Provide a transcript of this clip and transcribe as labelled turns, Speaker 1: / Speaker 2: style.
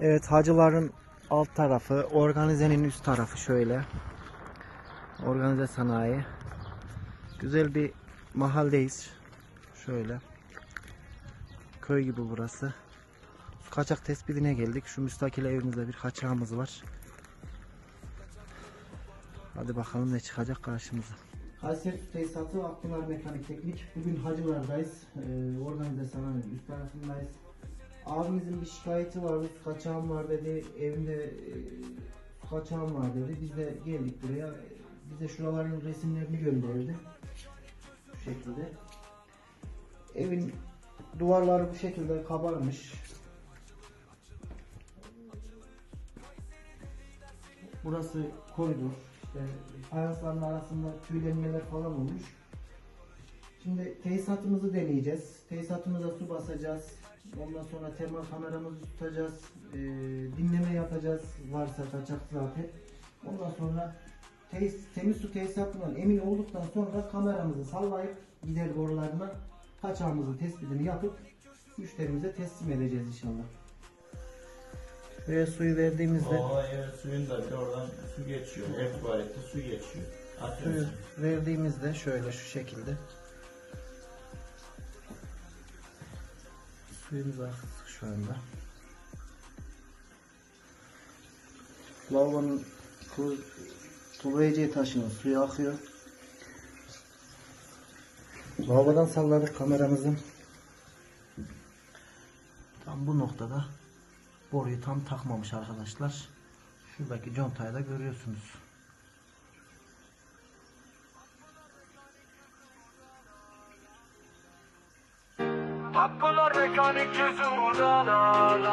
Speaker 1: Evet hacıların alt tarafı, organizenin üst tarafı şöyle. Organize sanayi. Güzel bir mahalleyiz. Şöyle. Köy gibi burası. Su kaçak tespitine geldik. Şu müstakil evimizde bir kaçağımız var. Hadi bakalım ne çıkacak karşımıza. Kayseri Tesisatı Akpınar Mekanik Teknik. Bugün hacılardayız. Ee, organize sanayi üst tarafındayız. Abimizin bir şikayeti vardı. Su kaçağım var dedi. Evimde e, kaçağım var dedi. Biz de geldik buraya. Bize şuraların resimlerini gönderdi. Bu şekilde. Evin duvarları bu şekilde kabarmış. Burası koridor. İşte fayansların arasında tüylenmeler falan olmuş. Şimdi tesisatımızı deneyeceğiz. Tesisatımıza su basacağız. Ondan sonra termal kameramızı tutacağız. Ee, dinleme yapacağız. Varsa kaçak zaten. Ondan sonra tesis, temiz su tesisatından emin olduktan sonra kameramızı sallayıp gider borularına kaçağımızın tespitini yapıp müşterimize teslim edeceğiz inşallah. Ve suyu verdiğimizde
Speaker 2: O evet suyun da bir oradan su geçiyor. Tuvaleti su geçiyor.
Speaker 1: suyu
Speaker 2: Atıyorsun.
Speaker 1: verdiğimizde şöyle şu şekilde suyumuz aktık şu anda. Lavabonun tu- tuvalet taşının suyu akıyor. Lavabodan salladık kameramızın. Tam bu noktada boruyu tam takmamış arkadaşlar. Şuradaki contayı da görüyorsunuz.
Speaker 3: Hakkılar mekanik yüzü uğrana